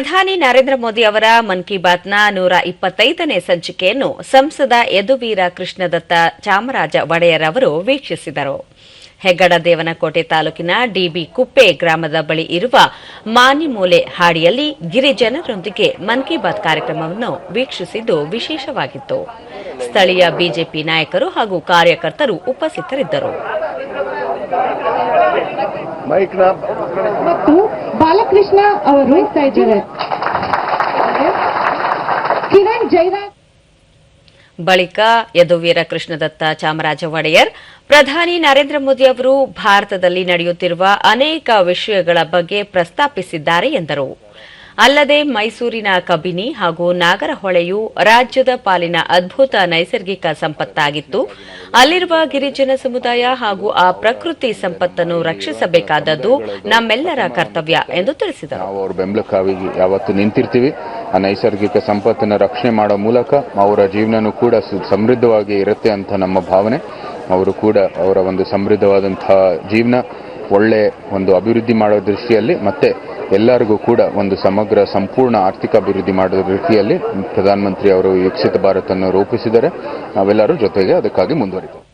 ಪ್ರಧಾನಿ ನರೇಂದ್ರ ಮೋದಿ ಅವರ ಮನ್ ಕಿ ಬಾತ್ನ ನೂರ ಇಪ್ಪತ್ತೈದನೇ ಸಂಚಿಕೆಯನ್ನು ಸಂಸದ ಯದುವೀರ ಕೃಷ್ಣದತ್ತ ಚಾಮರಾಜ ಒಡೆಯರ್ ಅವರು ವೀಕ್ಷಿಸಿದರು. ಹೆಗ್ಗಡ ದೇವನಕೋಟೆ ತಾಲೂಕಿನ ಡಿಬಿ ಕುಪ್ಪೆ ಗ್ರಾಮದ ಬಳಿ ಇರುವ ಮಾನಿಮೂಲೆ ಹಾಡಿಯಲ್ಲಿ ಗಿರಿಜನರೊಂದಿಗೆ ಮನ್ ಕಿ ಬಾತ್ ಕಾರ್ಯಕ್ರಮವನ್ನು ವೀಕ್ಷಿಸಿದ್ದು ವಿಶೇಷವಾಗಿತ್ತು. ಸ್ಥಳೀಯ ಬಿಜೆಪಿ ನಾಯಕರು ಹಾಗೂ ಕಾರ್ಯಕರ್ತರು ಉಪಸ್ಥಿತರಿದ್ದರು. ಮೈಕ್ನ ಬಾಲಕೃಷ್ಣ ಅವರು ಹೋಗ್ತಾ ಕಿರಣ್ ಜೈರಾಜ್. ಬಳಿಕ ಯದುವೀರ ಕೃಷ್ಣದತ್ತ ಚಾಮರಾಜ ಒಡೆಯರ್, ಪ್ರಧಾನಿ ನರೇಂದ್ರ ಮೋದಿ ಅವರು ಭಾರತದಲ್ಲಿ ನಡೆಯುತ್ತಿರುವ ಅನೇಕ ವಿಷಯಗಳ ಬಗ್ಗೆ ಪ್ರಸ್ತಾಪಿಸಿದ್ದಾರೆ ಎಂದರು. ಅಲ್ಲದೆ ಮೈಸೂರಿನ ಕಬಿನಿ ಹಾಗೂ ನಾಗರಹೊಳೆಯು ರಾಜ್ಯದ ಪಾಲಿನ ಅದ್ಭುತ ನೈಸರ್ಗಿಕ ಸಂಪತ್ತಾಗಿತ್ತು. ಅಲ್ಲಿರುವ ಗಿರಿಜನ ಸಮುದಾಯ ಹಾಗೂ ಆ ಪ್ರಕೃತಿ ಸಂಪತ್ತನ್ನು ರಕ್ಷಿಸಬೇಕಾದದ್ದು ನಮ್ಮೆಲ್ಲರ ಕರ್ತವ್ಯ ಎಂದು ತಿಳಿಸಿದರು. ನಾವು ಬೆಂಬಲಕ್ಕಾಗಿ ಯಾವತ್ತು ನಿಂತಿರ್ತೀವಿ. ಆ ನೈಸರ್ಗಿಕ ಸಂಪತ್ತನ್ನು ರಕ್ಷಣೆ ಮಾಡೋ ಮೂಲಕ ಅವರ ಜೀವನನೂ ಕೂಡ ಸಮೃದ್ಧವಾಗಿ ಇರುತ್ತೆ ಅಂತ ನಮ್ಮ ಭಾವನೆ. ಅವರು ಕೂಡ ಅವರ ಒಂದು ಸಮೃದ್ಧವಾದಂತಹ ಜೀವನ ಒಳ್ಳೆ ಒಂದು ಅಭಿವೃದ್ಧಿ ಮಾಡೋ ದೃಷ್ಟಿಯಲ್ಲಿ ಮತ್ತೆ ಎಲ್ಲರಿಗೂ ಕೂಡ ಒಂದು ಸಮಗ್ರ, ಸಂಪೂರ್ಣ ಆರ್ಥಿಕ ಅಭಿವೃದ್ಧಿ ಮಾಡೋ ರೀತಿಯಲ್ಲಿ ಪ್ರಧಾನಮಂತ್ರಿ ಅವರು ವಿಕಸಿತ ಭಾರತವನ್ನು ರೂಪಿಸಿದರೆ ನಾವೆಲ್ಲರೂ ಜೊತೆಗೆ ಅದಕ್ಕಾಗಿ ಮುಂದುವರಿತೀವಿ.